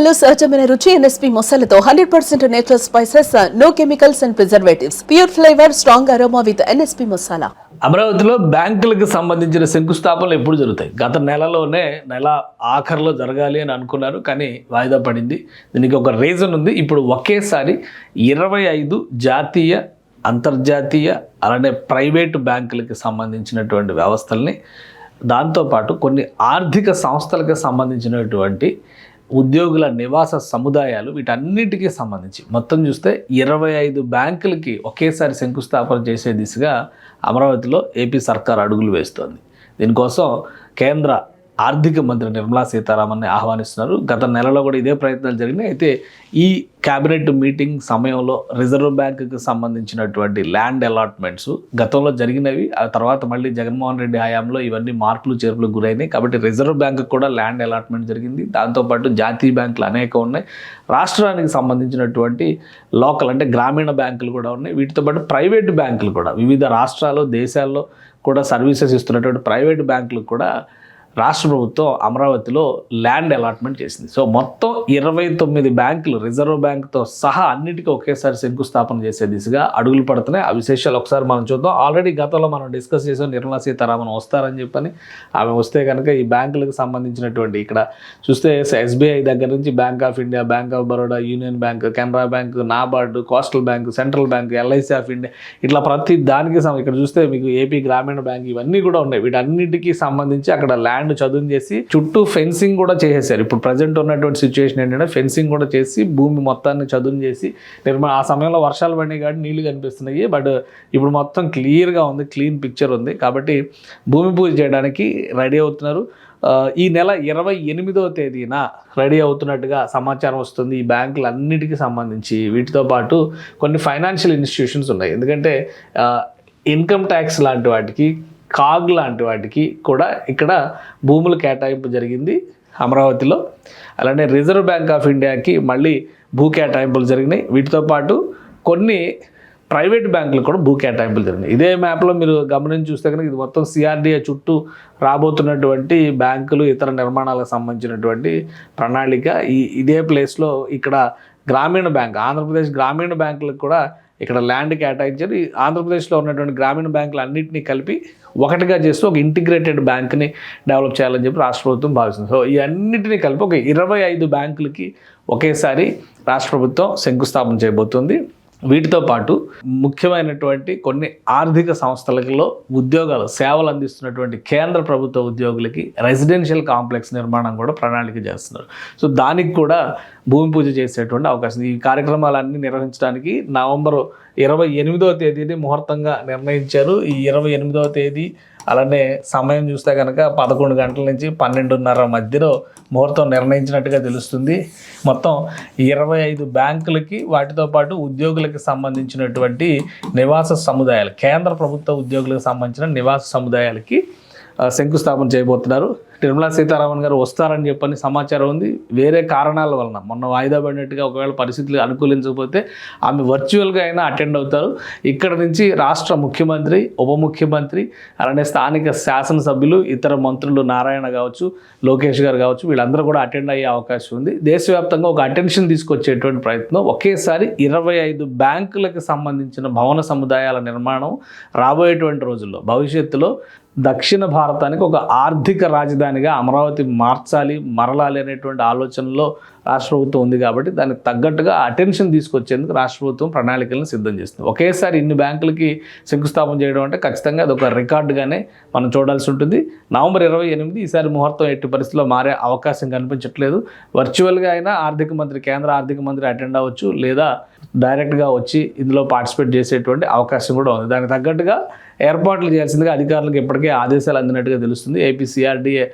మసాలాలో సహజమైన రుచి ఎన్ఎస్పి మసాలాతో hundred percent natural spices no chemicals and preservatives. Pure flavour strong aroma with N S P masala. అమరావతిలో బ్యాంకులకు సంబంధించిన శంకుస్థాపనలు ఎప్పుడు జరుగుతాయి? గత నెలలోనే నెల ఆఖరిలో జరగాలి అని అనుకున్నారు కానీ వాయిదా పడింది. దీనికి ఒక రీజన్ ఉంది. ఇప్పుడు ఒకేసారి ఇరవై ఐదు జాతీయ అంతర్జాతీయ అలానే ప్రైవేటు బ్యాంకులకి సంబంధించినటువంటి వ్యవస్థల్ని దాంతోపాటు కొన్ని ఆర్థిక సంస్థలకు సంబంధించినటువంటి ఉద్యోగుల నివాస సముదాయాలు వీటన్నిటికీ సంబంధించి. మొత్తం చూస్తే ఇరవై ఐదు బ్యాంకులకి ఒకేసారి శంకుస్థాపన చేసే దిశగా అమరావతిలో ఏపీ సర్కార్ అడుగులు వేస్తోంది. దీనికోసం కేంద్ర ఆర్థిక మంత్రి నిర్మలా సీతారామన్ని ఆహ్వానిస్తున్నారు. గత నెలలో కూడా ఇదే ప్రయత్నాలు జరిగినాయి. అయితే ఈ క్యాబినెట్ మీటింగ్ సమయంలో రిజర్వ్ బ్యాంకుకి సంబంధించినటువంటి ల్యాండ్ అలాట్మెంట్స్ గతంలో జరిగినవి. ఆ తర్వాత మళ్ళీ జగన్మోహన్ రెడ్డి హయాంలో ఇవన్నీ మార్పులు చేర్పులు గురైనాయి. కాబట్టి రిజర్వ్ బ్యాంకు కూడా ల్యాండ్ అలాట్మెంట్ జరిగింది. దాంతోపాటు జాతీయ బ్యాంకులు అనేక ఉన్నాయి. రాష్ట్రానికి సంబంధించినటువంటి లోకల్ అంటే గ్రామీణ బ్యాంకులు కూడా ఉన్నాయి. వీటితో పాటు ప్రైవేట్ బ్యాంకులు కూడా. వివిధ రాష్ట్రాలు దేశాల్లో కూడా సర్వీసెస్ ఇస్తున్నటువంటి ప్రైవేట్ బ్యాంకులు కూడా రాష్ట్ర ప్రభుత్వం అమరావతిలో ల్యాండ్ అలాట్మెంట్ చేసింది. సో మొత్తం ఇరవై తొమ్మిది బ్యాంకులు రిజర్వ్ బ్యాంక్తో సహా అన్నిటికీ ఒకేసారి శంకుస్థాపన చేసే దిశగా అడుగులు పడుతున్నాయి. ఆ విశేషాలు ఒకసారి మనం చూద్దాం. ఆల్రెడీ గతంలో మనం డిస్కస్ చేసాం నిర్మలా సీతారామన్ వస్తారని చెప్పని. ఆమె వస్తే కనుక ఈ బ్యాంకులకు సంబంధించినటువంటి ఇక్కడ చూస్తే ఎస్బీఐ దగ్గర నుంచి bank of India bank of Baroda union bank Canara bank NABARD coastal bank central bank L I C of India ఇట్లా ప్రతి దానికి ఇక్కడ చూస్తే మీకు ఏపీ గ్రామీణ బ్యాంక్ ఇవన్నీ కూడా ఉన్నాయి. వీటన్నిటికీ సంబంధించి అక్కడ ల్యాండ్ చదును చేసి చుట్టూ ఫెన్సింగ్ కూడా చేసేసారు ఇప్పుడు ప్రజెంట్ ఉన్నటువంటి సిచ్యువేషన్ ఏంటంటే ఫెన్సింగ్ కూడా చేసి భూమి మొత్తాన్ని చదును చేసి నిర్మాణ ఆ సమయంలో వర్షాలు పడినాయి కాబట్టి నీళ్ళు కనిపిస్తున్నాయి. బట్ ఇప్పుడు మొత్తం క్లియర్గా ఉంది క్లీన్ పిక్చర్ ఉంది. కాబట్టి భూమి పూజ చేయడానికి రెడీ అవుతున్నారు. ఈ నెల ఇరవై ఎనిమిదవ తేదీన రెడీ అవుతున్నట్టుగా సమాచారం వస్తుంది. ఈ బ్యాంకులన్నిటికీ సంబంధించి వీటితో పాటు కొన్ని ఫైనాన్షియల్ ఇన్స్టిట్యూషన్స్ ఉన్నాయి. ఎందుకంటే ఇన్కమ్ ట్యాక్స్ లాంటి వాటికి కాగ్ లాంటి వాటికి కూడా ఇక్కడ భూములు కేటాయింపు జరిగింది అమరావతిలో. అలానే రిజర్వ్ బ్యాంక్ ఆఫ్ ఇండియాకి మళ్ళీ భూ కేటాయింపులు జరిగినాయి. వీటితో పాటు కొన్ని ప్రైవేట్ బ్యాంకులు కూడా భూ కేటాయింపులు జరిగినాయి. ఇదే మ్యాప్లో మీరు గమనించి చూస్తే కనుక ఇది మొత్తం సిఆర్డీఏ చుట్టూ రాబోతున్నటువంటి బ్యాంకులు ఇతర నిర్మాణాలకు సంబంధించినటువంటి ప్రణాళిక. ఈ ఇదే ప్లేస్లో ఇక్కడ గ్రామీణ బ్యాంక్ ఆంధ్రప్రదేశ్ గ్రామీణ బ్యాంకులకు కూడా ఇక్కడ ల్యాండ్ కేటాయించారు. ఈ ఆంధ్రప్రదేశ్లో ఉన్నటువంటి గ్రామీణ బ్యాంకులు అన్నింటినీ కలిపి ఒకటిగా చేస్తూ ఒక ఇంటిగ్రేటెడ్ బ్యాంక్ని డెవలప్ చేయాలని చెప్పి రాష్ట్ర ప్రభుత్వం భావిస్తుంది. సో ఈ అన్నింటినీ కలిపి ఒక ఇరవై ఐదు బ్యాంకులకి ఒకేసారి రాష్ట్ర ప్రభుత్వం శంకుస్థాపన చేయబోతుంది. వీటితో పాటు ముఖ్యమైనటువంటి కొన్ని ఆర్థిక సంస్థలలో ఉద్యోగాలు సేవలు అందిస్తున్నటువంటి కేంద్ర ప్రభుత్వ ఉద్యోగులకి రెసిడెన్షియల్ కాంప్లెక్స్ నిర్మాణం కూడా ప్రణాళిక చేస్తున్నారు. సో దానికి కూడా భూమి పూజ చేసేటువంటి అవకాశం. ఈ కార్యక్రమాలన్నీ నిర్వహించడానికి నవంబర్ ఇరవై ఎనిమిదవ తేదీని ముహూర్తంగా నిర్ణయించారు. ఈ ఇరవై ఎనిమిదవ తేదీ అలానే సమయం చూస్తే కనుక పదకొండు గంటల నుంచి పన్నెండున్నర మధ్యలో ముహూర్తం నిర్ణయించినట్టుగా తెలుస్తుంది. మొత్తం ఇరవై ఐదు బ్యాంకులకి వాటితో పాటు ఉద్యోగులకు సంబంధించినటువంటి నివాస సముదాయాలు కేంద్ర ప్రభుత్వ ఉద్యోగులకు సంబంధించిన నివాస సముదాయాలకి శంకుస్థాపన చేయబోతున్నారు. నిర్మలా సీతారామన్ గారు వస్తారని చెప్పని సమాచారం ఉంది. వేరే కారణాల వలన మొన్న వాయిదా పడినట్టుగా ఒకవేళ పరిస్థితులు అనుకూలించకపోతే ఆమె వర్చువల్గా అయినా అటెండ్ అవుతారు. ఇక్కడ నుంచి రాష్ట్ర ముఖ్యమంత్రి ఉప ముఖ్యమంత్రి అలానే స్థానిక శాసనసభ్యులు ఇతర మంత్రులు నారాయణ కావచ్చు లోకేష్ గారు కావచ్చు వీళ్ళందరూ కూడా అటెండ్ అయ్యే అవకాశం ఉంది. దేశవ్యాప్తంగా ఒక అటెన్షన్ తీసుకొచ్చేటువంటి ప్రయత్నం. ఒకేసారి ఇరవై ఐదు బ్యాంకులకు సంబంధించిన భవన సముదాయాల నిర్మాణం రాబోయేటువంటి రోజుల్లో భవిష్యత్తులో దక్షిణ భారతానికి ఒక ఆర్థిక రాజధాని రాజధానిగా అమరావతి మార్చాలి మరలాలి అనేటువంటి ఆలోచనలో రాష్ట్ర ప్రభుత్వం ఉంది కాబట్టి దానికి తగ్గట్టుగా అటెన్షన్ తీసుకొచ్చేందుకు రాష్ట్ర ప్రభుత్వం ప్రణాళికలను సిద్ధం చేస్తుంది. ఒకేసారి ఇన్ని బ్యాంకులకి శంకుస్థాపన చేయడం అంటే ఖచ్చితంగా అది ఒక రికార్డుగానే మనం చూడాల్సి ఉంటుంది. నవంబర్ ఇరవై ఎనిమిది ఈసారి ముహూర్తం ఎట్టి పరిస్థితుల్లో మారే అవకాశం కనిపించట్లేదు. వర్చువల్గా అయినా ఆర్థిక మంత్రి కేంద్ర ఆర్థిక మంత్రి అటెండ్ అవ్వచ్చు లేదా డైరెక్ట్గా వచ్చి ఇందులో పార్టిసిపేట్ చేసేటువంటి అవకాశం కూడా ఉంది. దానికి తగ్గట్టుగా ఏర్పాట్లు చేయాల్సిందిగా అధికారులకు ఇప్పటికే ఆదేశాలు అందినట్టుగా తెలుస్తుంది. ఏపీ సిఆర్డీఏ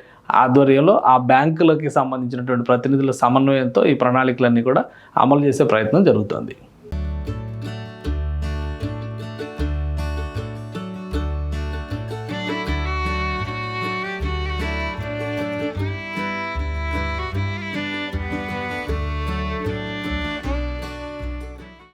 ఆధ్వర్యంలో ఆ బ్యాంకులకి సంబంధించినటువంటి ప్రతినిధుల సమన్వయంతో ఈ ప్రణాళికలన్నీ కూడా అమలు చేసే ప్రయత్నం జరుగుతుంది.